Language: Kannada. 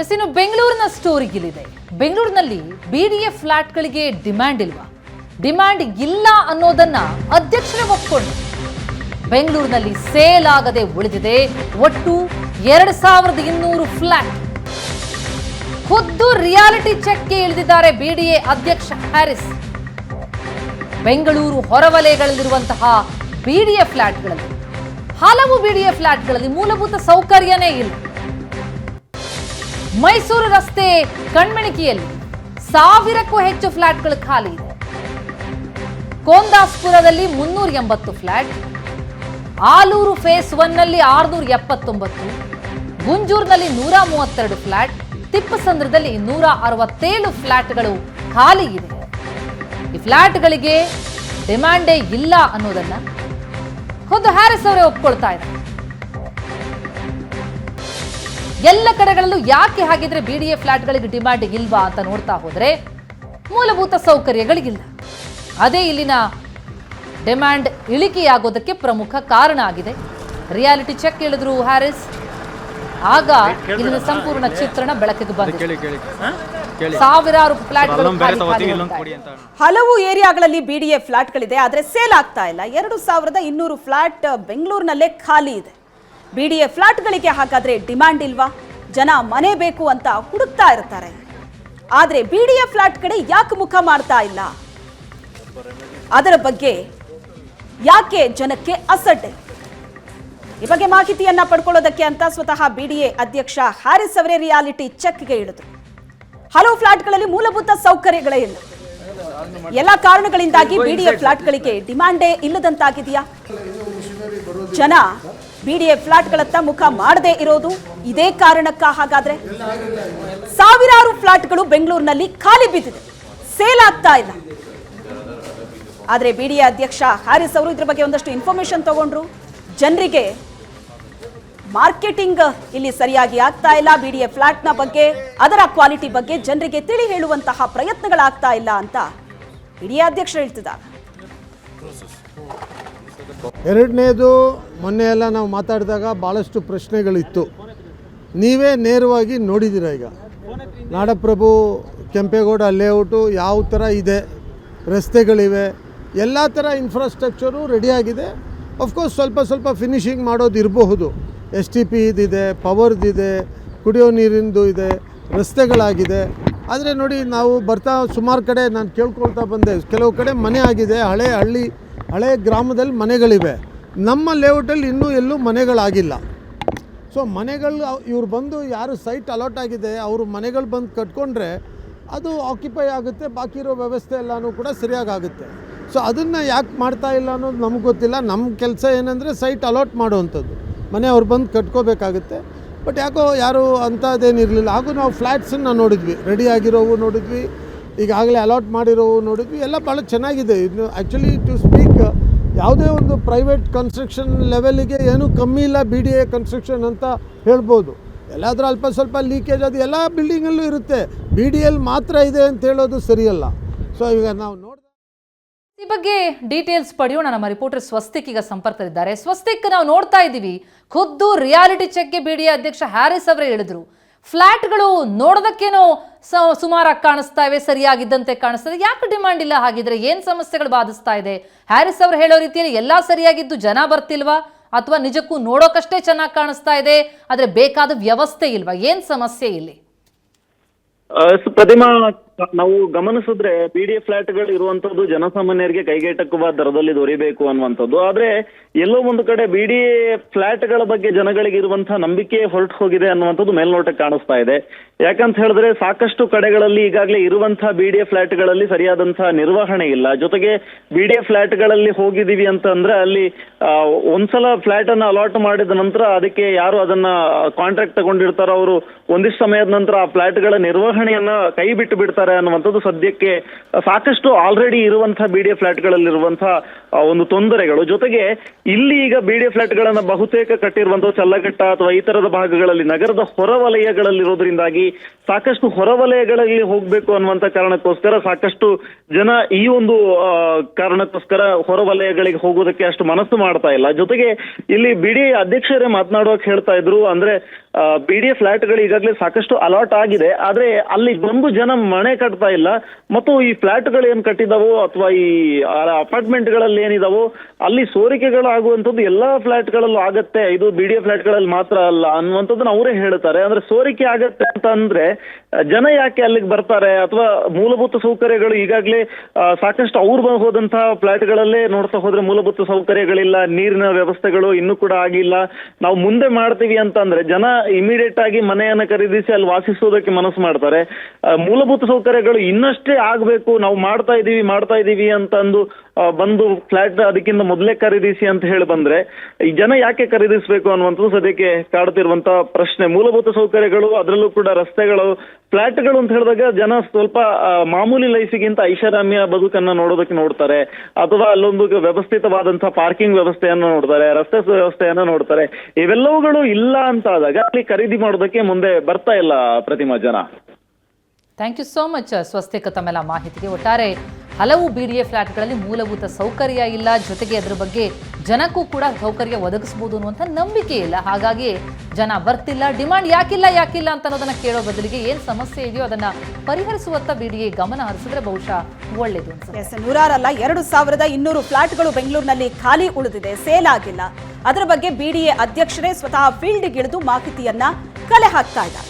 ಎಸ್ ಬೆಂಗಳೂರಿನ ಸ್ಟೋರಿ ಇಲ್ಲಿದೆ. ಬೆಂಗಳೂರಿನಲ್ಲಿ ಬಿ ಡಿ ಎ ಫ್ಲಾಟ್ಗಳಿಗೆ ಡಿಮ್ಯಾಂಡ್ ಇಲ್ವಾ? ಡಿಮ್ಯಾಂಡ್ ಇಲ್ಲ ಅನ್ನೋದನ್ನ ಅಧ್ಯಕ್ಷರೇ ಒಪ್ಕೊಂಡು ಬೆಂಗಳೂರಿನಲ್ಲಿ ಸೇಲ್ ಆಗದೆ ಉಳಿದಿದೆ. ಒಟ್ಟು ಎರಡು ಸಾವಿರದ ಇನ್ನೂರು ಫ್ಲಾಟ್ ಖುದ್ದು ರಿಯಾಲಿಟಿ ಚೆಕ್ಗೆ ಇಳಿದಿದ್ದಾರೆ ಬಿಡಿಎ ಅಧ್ಯಕ್ಷ ಹ್ಯಾರಿಸ್. ಬೆಂಗಳೂರು ಹೊರವಲಯಗಳಲ್ಲಿರುವಂತಹ ಬಿಡಿಎ ಫ್ಲಾಟ್ಗಳಲ್ಲಿ ಹಲವು ಬಿಡಿಎ ಫ್ಲಾಟ್ಗಳಲ್ಲಿ ಮೂಲಭೂತ ಸೌಕರ್ಯನೇ ಇಲ್ಲ. ಮೈಸೂರು ರಸ್ತೆ ಕಣ್ಮಣಿಕೆಯಲ್ಲಿ ಸಾವಿರಕ್ಕೂ ಹೆಚ್ಚು ಫ್ಲಾಟ್ಗಳು ಖಾಲಿ ಇದೆ. ಕೋಂದಾಸ್ಪುರದಲ್ಲಿ ಮುನ್ನೂರ ಎಂಬತ್ತು ಫ್ಲಾಟ್, ಆಲೂರು ಫೇಸ್ ಒನ್ನಲ್ಲಿ ಆರುನೂರ ಎಪ್ಪತ್ತೊಂಬತ್ತು, ಗುಂಜೂರ್ನಲ್ಲಿ ನೂರ ಮೂವತ್ತೆರಡು ಫ್ಲಾಟ್, ತಿಪ್ಪಸಂದ್ರದಲ್ಲಿ ನೂರ ಅರವತ್ತೇಳು ಫ್ಲಾಟ್ಗಳು ಖಾಲಿ ಇದೆ. ಈ ಫ್ಲಾಟ್ಗಳಿಗೆ ಡಿಮ್ಯಾಂಡೇ ಇಲ್ಲ ಅನ್ನೋದನ್ನ ಖುದ್ದು ಹ್ಯಾರಿಸ್ ಅವರೇ ಒಪ್ಕೊಳ್ತಾ ಇದ್ದಾರೆ. ಎಲ್ಲ ಕಡೆಗಳಲ್ಲೂ ಯಾಕೆ ಹಾಗಿದ್ರೆ ಎ ಫ್ಲಾಟ್ಗಳಿಗೆ ಡಿಮ್ಯಾಂಡ್ ಇಲ್ವಾ ಅಂತ ನೋಡ್ತಾ ಹೋದ್ರೆ ಮೂಲಭೂತ ಸೌಕರ್ಯಗಳಿಗಿಲ್ಲ. ಅದೇ ಇಲ್ಲಿನ ಡಿಮ್ಯಾಂಡ್ ಇಳಿಕೆಯಾಗೋದಕ್ಕೆ ಪ್ರಮುಖ ಕಾರಣ ಆಗಿದೆ. ರಿಯಾಲಿಟಿ ಚೆಕ್ ಹೇಳಿದ್ರು ಹ್ಯಾರಿಸ್. ಆಗ ಇಲ್ಲಿನ ಸಂಪೂರ್ಣ ಚಿತ್ರಣ ಬೆಳಕಿಗೆ ಬಂದಿದೆ. ಕೇಳಿ ಕೇಳಿ. ಕೇಳಿ. ಸಾವಿರಾರು. ಅಂತ. ಹಲವು ಏರಿಯಾಗಳಲ್ಲಿ ಬಿಡಿಎ ಫ್ಲಾಟ್ಗಳಿದೆ ಆದರೆ ಸೇಲ್ ಆಗ್ತಾ ಇಲ್ಲ. ಎರಡು ಸಾವಿರದ ಇನ್ನೂರು ಫ್ಲಾಟ್ ಬೆಂಗಳೂರಿನಲ್ಲೇ ಖಾಲಿ ಇದೆ. ಬಿಡಿಎ ಫ್ಲಾಟ್ಗಳಿಗೆ ಹಾಗಾದರೆ ಡಿಮ್ಯಾಂಡ್ ಇಲ್ವಾ? ಜನ ಮನೆ ಬೇಕು ಅಂತ ಹುಡುಕ್ತಾ ಇರ್ತಾರೆ. ಆದರೆ ಬಿ ಡಿ ಎ ಫ್ಲಾಟ್ ಕಡೆ ಯಾಕೆ ಮುಖ ಮಾಡ್ತಾ ಇಲ್ಲ? ಅದರ ಬಗ್ಗೆ ಯಾಕೆ ಜನಕ್ಕೆ ಅಸಡ್ಡೆ? ಈ ಬಗ್ಗೆ ಮಾಹಿತಿಯನ್ನ ಪಡ್ಕೊಳ್ಳೋದಕ್ಕೆ ಅಂತ ಸ್ವತಃ ಬಿ ಡಿ ಎ ಅಧ್ಯಕ್ಷ ಹ್ಯಾರಿಸ್ ಅವರೇ ರಿಯಾಲಿಟಿ ಚೆಕ್ಗೆ ಇಳಿದ್ರು. ಹಲವು ಫ್ಲಾಟ್ಗಳಲ್ಲಿ ಮೂಲಭೂತ ಸೌಕರ್ಯಗಳೇ ಇಲ್ಲ. ಎಲ್ಲ ಕಾರಣಗಳಿಂದಾಗಿ ಬಿಡಿಎ ಫ್ಲಾಟ್ಗಳಿಗೆ ಡಿಮ್ಯಾಂಡೇ ಇಲ್ಲದಂತಾಗಿದೆಯಾ? ಜನ ಬಿಡಿಎ ಫ್ಲಾಟ್ಗಳತ್ತ ಮುಖ ಮಾಡದೇ ಇರೋದು ಇದೇ ಕಾರಣಕ್ಕ ಹಾಗಾದ್ರೆ? ಸಾವಿರಾರು ಫ್ಲಾಟ್ಗಳು ಬೆಂಗಳೂರಿನಲ್ಲಿ ಖಾಲಿ ಬಿದ್ದಿದೆ. ಸೇಲ್ ಆಗ್ತಾ ಇಲ್ಲ. ಆದ್ರೆ ಬಿಡಿಎ ಅಧ್ಯಕ್ಷ ಹ್ಯಾರಿಸ್ ಅವರು ಇದ್ರ ಬಗ್ಗೆ ಒಂದಷ್ಟು ಇನ್ಫಾರ್ಮೇಶನ್ ತಗೊಂಡ್ರು. ಜನರಿಗೆ ಮಾರ್ಕೆಟಿಂಗ್ ಇಲ್ಲಿ ಸರಿಯಾಗಿ ಆಗ್ತಾ ಇಲ್ಲ. ಬಿಡಿಎ ಫ್ಲಾಟ್ನ ಬಗ್ಗೆ, ಅದರ ಕ್ವಾಲಿಟಿ ಬಗ್ಗೆ ಜನರಿಗೆ ತಿಳಿ ಹೇಳುವಂತಹ ಪ್ರಯತ್ನಗಳಾಗ್ತಾ ಇಲ್ಲ ಅಂತ ಬಿಡಿಎ ಅಧ್ಯಕ್ಷರು ಹೇಳ್ತಿದ್ದಾರೆ. ಎರಡನೇದು, ಮೊನ್ನೆ ಎಲ್ಲ ನಾವು ಮಾತಾಡಿದಾಗ ಭಾಳಷ್ಟು ಪ್ರಶ್ನೆಗಳಿತ್ತು. ನೀವೇ ನೇರವಾಗಿ ನೋಡಿದ್ದೀರ ಈಗ? ನಾಡಪ್ರಭು, ಕೆಂಪೇಗೌಡ, ಲೇಔಟು ಯಾವ ಥರ ಇದೆ? ರಸ್ತೆಗಳಿವೆ. ಎಲ್ಲ ಥರ ಇನ್ಫ್ರಾಸ್ಟ್ರಕ್ಚರು ರೆಡಿಯಾಗಿದೆ ಅಫ್ಕೋರ್ಸ್ ಸ್ವಲ್ಪ ಸ್ವಲ್ಪ ಫಿನಿಷಿಂಗ್ ಮಾಡೋದು ಇರಬಹುದು. ಎಸ್ ಟಿ ಪಿ ಇದಿದೆ ಪವರ್ದಿದೆ ಕುಡಿಯೋ ನೀರಿಂದು ಇದೆ, ರಸ್ತೆಗಳಾಗಿದೆ. ಆದರೆ ನೋಡಿ, ನಾವು ಬರ್ತಾ ಸುಮಾರು ಕಡೆ ನಾನು ಕೇಳ್ಕೊಳ್ತಾ ಬಂದೆ. ಕೆಲವು ಕಡೆ ಮನೆ ಆಗಿದೆ, ಹಳೆ ಹಳ್ಳಿ ಹಳೆ ಗ್ರಾಮದಲ್ಲಿ ಮನೆಗಳಿವೆ. ನಮ್ಮ ಲೇಔಟಲ್ಲಿ ಇನ್ನೂ ಎಲ್ಲೂ ಮನೆಗಳಾಗಿಲ್ಲ. ಸೊ ಮನೆಗಳು, ಇವ್ರು ಬಂದು ಯಾರು ಸೈಟ್ ಅಲಾಟ್ ಆಗಿದೆ, ಅವರು ಮನೆಗಳು ಬಂದು ಕಟ್ಕೊಂಡ್ರೆ ಅದು ಆಕ್ಯುಪೈ ಆಗುತ್ತೆ, ಬಾಕಿ ಇರೋ ವ್ಯವಸ್ಥೆ ಎಲ್ಲನೂ ಕೂಡ ಸರಿಯಾಗುತ್ತೆ ಸೊ ಅದನ್ನು ಯಾಕೆ ಮಾಡ್ತಾ ಇಲ್ಲ ಅನ್ನೋದು ನಮ್ಗೆ ಗೊತ್ತಿಲ್ಲ. ನಮ್ಮ ಕೆಲಸ ಏನಂದರೆ ಸೈಟ್ ಅಲಾಟ್ ಮಾಡುವಂಥದ್ದು. ಮನೆ ಅವ್ರು ಬಂದು ಕಟ್ಕೋಬೇಕಾಗುತ್ತೆ. ಬಟ್ ಯಾಕೋ ಯಾರು ಅಂಥದ್ದೇನಿರಲಿಲ್ಲ ಹಾಗೂ ನಾವು ಫ್ಲ್ಯಾಟ್ಸನ್ನು ನೋಡಿದ್ವಿ. ರೆಡಿ ಆಗಿರೋವು ನೋಡಿದ್ವಿ. ಈಗಾಗಲೇ ಅಲಾಟ್ ಮಾಡಿರೋ ನೋಡಿದ್ವಿ, ಎಲ್ಲ ಭಾಳ ಚೆನ್ನಾಗಿದೆ. ಇದು ಆ್ಯಕ್ಚುಲಿ ಟು ಸ್ಪೀಕ್ ಯಾವುದೇ ಒಂದು ಪ್ರೈವೇಟ್ ಕನ್ಸ್ಟ್ರಕ್ಷನ್ ಲೆವೆಲಿಗೆ ಏನೂ ಕಮ್ಮಿ ಇಲ್ಲ ಬಿ ಡಿ ಎ ಕನ್ಸ್ಟ್ರಕ್ಷನ್ ಅಂತ ಹೇಳ್ಬೋದು. ಎಲ್ಲಾದರೂ ಅಲ್ಪ ಸ್ವಲ್ಪ ಲೀಕೇಜ್ ಅದು ಎಲ್ಲ ಬಿಲ್ಡಿಂಗಲ್ಲೂ ಇರುತ್ತೆ. ಬಿ ಡಿ ಎಲ್ ಮಾತ್ರ ಇದೆ ಅಂತ ಹೇಳೋದು ಸರಿಯಲ್ಲ. ಸೊ ಈಗ ನಾವು ನೋಡಿದ ಈ ಬಗ್ಗೆ ಡೀಟೇಲ್ಸ್ ಪಡೆಯೋಣ. ನಮ್ಮ ರಿಪೋರ್ಟರ್ ಸ್ವಸ್ತಿಕ್ ಈಗ ಸಂಪರ್ಕದಲ್ಲಿದ್ದಾರೆ. ಸ್ವಸ್ತಿಕ್, ನಾವು ನೋಡ್ತಾ ಇದ್ದೀವಿ. ಖುದ್ದು ರಿಯಾಲಿಟಿ ಚೆಕ್ಗೆ ಬಿಡಿ ಅಧ್ಯಕ್ಷ ಹ್ಯಾರಿಸ್ ಅವರೇ ಹೇಳಿದ್ರು. ಫ್ಲ್ಯಾಟ್ಗಳು ನೋಡೋದಕ್ಕೇನೋ ಸುಮಾರಾಗಿ ಕಾಣಿಸ್ತಾ ಇವೆ, ಸರಿಯಾಗಿದ್ದಂತೆ ಕಾಣಿಸ್ತದೆ ಯಾಕೆ ಡಿಮಾಂಡ್ ಇಲ್ಲ? ಹಾಗಿದ್ರೆ ಏನ್ ಸಮಸ್ಯೆಗಳು ಬಾಧಿಸ್ತಾ ಇದೆ? ಹ್ಯಾರಿಸ್ ಅವರು ಹೇಳೋ ರೀತಿಯಲ್ಲಿ ಎಲ್ಲ ಸರಿಯಾಗಿದ್ದು ಜನ ಬರ್ತಿಲ್ವಾ? ಅಥವಾ ನಿಜಕ್ಕೂ ನೋಡೋಕಷ್ಟೇ ಚೆನ್ನಾಗಿ ಕಾಣಿಸ್ತಾ ಇದೆ, ಆದ್ರೆ ಬೇಕಾದ ವ್ಯವಸ್ಥೆ ಇಲ್ವಾ? ಏನ್ ಸಮಸ್ಯೆ ಇಲ್ಲಿ? ಪ್ರತಿಮಾ ನಾವು ಗಮನಿಸಿದ್ರೆ ಪಿ ಡಿ ಎ ಫ್ಲಾಟ್ಗಳು ಇರುವಂತದ್ದು ಜನಸಾಮಾನ್ಯರಿಗೆ ಕೈಗೆಟಕುವ ದರದಲ್ಲಿ ದೊರೆಯಬೇಕು ಅನ್ನುವಂಥದ್ದು. ಆದ್ರೆ ಎಲ್ಲೋ ಒಂದು ಕಡೆ ಬಿ ಡಿ ಫ್ಲಾಟ್ಗಳ ಬಗ್ಗೆ ಜನಗಳಿಗೆ ಇರುವಂತಹ ನಂಬಿಕೆ ಹೊರಟು ಹೋಗಿದೆ ಅನ್ನುವಂಥದ್ದು ಮೇಲ್ನೋಟಕ್ಕೆ ಕಾಣಿಸ್ತಾ ಇದೆ. ಯಾಕಂತ ಹೇಳಿದ್ರೆ ಸಾಕಷ್ಟು ಕಡೆಗಳಲ್ಲಿ ಈಗಾಗಲೇ ಇರುವಂತಹ ಬಿ ಡಿ ಫ್ಲಾಟ್ಗಳಲ್ಲಿ ಸರಿಯಾದಂತಹ ನಿರ್ವಹಣೆ ಇಲ್ಲ. ಜೊತೆಗೆ ಬಿ ಡಿ ಎ ಫ್ಲಾಟ್ಗಳಲ್ಲಿ ಹೋಗಿದೀವಿ ಅಂತಂದ್ರೆ ಅಲ್ಲಿ ಒಂದ್ಸಲ ಫ್ಲಾಟ್ ಅನ್ನ ಅಲಾಟ್ ಮಾಡಿದ ನಂತರ ಅದಕ್ಕೆ ಯಾರು ಅದನ್ನ ಕಾಂಟ್ರಾಕ್ಟ್ ತಗೊಂಡಿರ್ತಾರೋ ಅವರು, ಒಂದಿಷ್ಟು ಸಮಯದ ನಂತರ ಆ ಫ್ಲಾಟ್ಗಳ ನಿರ್ವಹಣೆಯನ್ನ ಕೈ ಬಿಟ್ಟು ಬಿಡ್ತಾರೆ ಅನ್ನುವಂಥದ್ದು ಸದ್ಯಕ್ಕೆ ಸಾಕಷ್ಟು ಆಲ್ರೆಡಿ ಇರುವಂತಹ ಬಿ ಡಿ ಎ ಒಂದು ತೊಂದರೆಗಳು. ಜೊತೆಗೆ ಇಲ್ಲಿ ಈಗ ಬಿಡಿ ಫ್ಲಾಟ್ಗಳನ್ನ ಬಹುತೇಕ ಕಟ್ಟಿರುವಂತಹ ಚಲ್ಲಘಟ್ಟ ಅಥವಾ ಈ ತರದ ಭಾಗಗಳಲ್ಲಿ ನಗರದ ಹೊರವಲಯಗಳಲ್ಲಿರೋದ್ರಿಂದಾಗಿ ಸಾಕಷ್ಟು ಹೊರವಲಯಗಳಲ್ಲಿ ಹೋಗ್ಬೇಕು ಅನ್ನುವಂತ ಕಾರಣಕ್ಕೋಸ್ಕರ ಸಾಕಷ್ಟು ಜನ ಈ ಒಂದು ಕಾರಣಕ್ಕೋಸ್ಕರ ಹೊರವಲಯಗಳಿಗೆ ಹೋಗೋದಕ್ಕೆ ಅಷ್ಟು ಮನಸ್ಸು ಮಾಡ್ತಾ ಇಲ್ಲ. ಜೊತೆಗೆ ಇಲ್ಲಿ ಬಿಡಿ ಅಧ್ಯಕ್ಷರೇ ಮಾತನಾಡುವಾಗ ಹೇಳ್ತಾ ಇದ್ರು, ಅಂದ್ರೆ ಬಿಡಿ ಫ್ಲಾಟ್ಗಳು ಈಗಾಗಲೇ ಸಾಕಷ್ಟು ಅಲಾಟ್ ಆಗಿದೆ. ಆದ್ರೆ ಅಲ್ಲಿ ಬಂದು ಜನ ಮನೆ ಕಟ್ತಾ ಇಲ್ಲ. ಮತ್ತು ಈ ಫ್ಲಾಟ್ಗಳು ಏನ್ ಕಟ್ಟಿದಾವೋ ಅಥವಾ ಈ ಅಪಾರ್ಟ್ಮೆಂಟ್ಗಳಲ್ಲಿ ಏನಿದಾವೋ, ಅಲ್ಲಿ ಸೋರಿಕೆಗಳಾಗುವಂಥದ್ದು ಎಲ್ಲಾ ಫ್ಲಾಟ್ಗಳಲ್ಲೂ ಆಗತ್ತೆ. ಇದು ಬಿಡಿ ಫ್ಲಾಟ್ಗಳಲ್ಲಿ ಮಾತ್ರ ಅಲ್ಲ ಅನ್ನುವಂಥದ್ದನ್ನ ಅವರೇ ಹೇಳ್ತಾರೆ. ಅಂದ್ರೆ ಸೋರಿಕೆ ಆಗತ್ತೆ ಅಂತ ಅಂದ್ರೆ, ಜನ ಯಾಕೆ ಅಲ್ಲಿಗೆ ಬರ್ತಾರೆ? ಅಥವಾ ಮೂಲಭೂತ ಸೌಕರ್ಯಗಳು ಈಗಾಗಲೇ ಸಾಕಷ್ಟು ಅವ್ರು ಹೋದಂತಹ ಫ್ಲಾಟ್ಗಳಲ್ಲೇ ನೋಡ್ತಾ ಹೋದ್ರೆ ಮೂಲಭೂತ ಸೌಕರ್ಯಗಳಿಲ್ಲ, ನೀರಿನ ವ್ಯವಸ್ಥೆಗಳು ಇನ್ನೂ ಕೂಡ ಆಗಿಲ್ಲ. ನಾವು ಮುಂದೆ ಮಾಡ್ತೀವಿ ಅಂತಂದ್ರೆ ಜನ ಇಮಿಡಿಯೇಟ್ ಆಗಿ ಮನೆಯನ್ನ ಖರೀದಿಸಿ ಅಲ್ಲಿ ವಾಸಿಸೋದಕ್ಕೆ ಮನಸ್ಸು ಮಾಡ್ತಾರೆ. ಮೂಲಭೂತ ಸೌಕರ್ಯಗಳು ಇನ್ನಷ್ಟೇ ಆಗ್ಬೇಕು. ನಾವು ಮಾಡ್ತಾ ಇದೀವಿ ಮಾಡ್ತಾ ಇದೀವಿ ಅಂತಂದು ಬಂದು ಫ್ಲಾಟ್ ಅದಕ್ಕಿಂತ ಮೊದಲೇ ಖರೀದಿಸಿ ಅಂತ ಹೇಳಿ ಬಂದ್ರೆ, ಈ ಜನ ಯಾಕೆ ಖರೀದಿಸಬೇಕು ಅನ್ನುವಂಥದ್ದು ಸದ್ಯಕ್ಕೆ ಕಾಡ್ತಿರುವಂತಹ ಪ್ರಶ್ನೆ. ಮೂಲಭೂತ ಸೌಕರ್ಯಗಳು, ಅದರಲ್ಲೂ ಕೂಡ ರಸ್ತೆಗಳು ಫ್ಲಾಟ್ಗಳು ಅಂತ ಹೇಳಿದಾಗ ಜನ ಸ್ವಲ್ಪ ಮಾಮೂಲಿ ಲೈಫಿಗಿಂತ ಐಷಾರಾಮ್ಯ ಬದುಕನ್ನ ನೋಡೋದಕ್ಕೆ ನೋಡ್ತಾರೆ. ಅಥವಾ ಅಲ್ಲೊಂದು ವ್ಯವಸ್ಥಿತವಾದಂತಹ ಪಾರ್ಕಿಂಗ್ ವ್ಯವಸ್ಥೆಯನ್ನು ನೋಡ್ತಾರೆ, ರಸ್ತೆ ವ್ಯವಸ್ಥೆಯನ್ನು ನೋಡ್ತಾರೆ. ಇವೆಲ್ಲವುಗಳು ಇಲ್ಲ ಅಂತ ಆದಾಗ ಅಲ್ಲಿ ಖರೀದಿ ಮಾಡೋದಕ್ಕೆ ಮುಂದೆ ಬರ್ತಾ ಇಲ್ಲ ಪ್ರತಿಮಾ ಜನ. Thank you so much Swastika ತಮ್ಮೆಲ್ಲ ಮಾಹಿತಿಗೆ. ಒಟ್ಟಾರೆ ಹಲವು ಬಿ ಡಿ ಎ ಫ್ಲ್ಯಾಟ್ಗಳಲ್ಲಿ ಮೂಲಭೂತ ಸೌಕರ್ಯ ಇಲ್ಲ. ಜೊತೆಗೆ ಅದರ ಬಗ್ಗೆ ಜನಕ್ಕೂ ಕೂಡ ಸೌಕರ್ಯ ಒದಗಿಸ್ಬೋದು ಅನ್ನುವಂಥ ನಂಬಿಕೆ ಇಲ್ಲ. ಹಾಗಾಗಿ ಜನ ಬರ್ತಿಲ್ಲ, ಡಿಮಾಂಡ್ ಯಾಕಿಲ್ಲ ಯಾಕಿಲ್ಲ ಅಂತ ಅನ್ನೋದನ್ನು ಕೇಳೋ ಬದಲಿಗೆ ಏನು ಸಮಸ್ಯೆ ಇದೆಯೋ ಅದನ್ನು ಪರಿಹರಿಸುವತ್ತ ಬಿ ಡಿ ಎ ಗಮನ ಹರಿಸಿದ್ರೆ ಬಹುಶಃ ಎಸ್ ನೂರಾರಲ್ಲ, ಎರಡು ಸಾವಿರದ ಇನ್ನೂರು ಫ್ಲಾಟ್ಗಳು ಬೆಂಗಳೂರಿನಲ್ಲಿ ಖಾಲಿ ಉಳಿದಿದೆ, ಸೇಲ್ ಆಗಿಲ್ಲ. ಅದರ ಬಗ್ಗೆ ಬಿಡಿಎ ಅಧ್ಯಕ್ಷರೇ ಸ್ವತಃ ಫೀಲ್ಡ್ಗಿಳಿದು ಮಾಹಿತಿಯನ್ನ ಕಲೆ ಹಾಕ್ತಾ ಇದ್ದಾರೆ.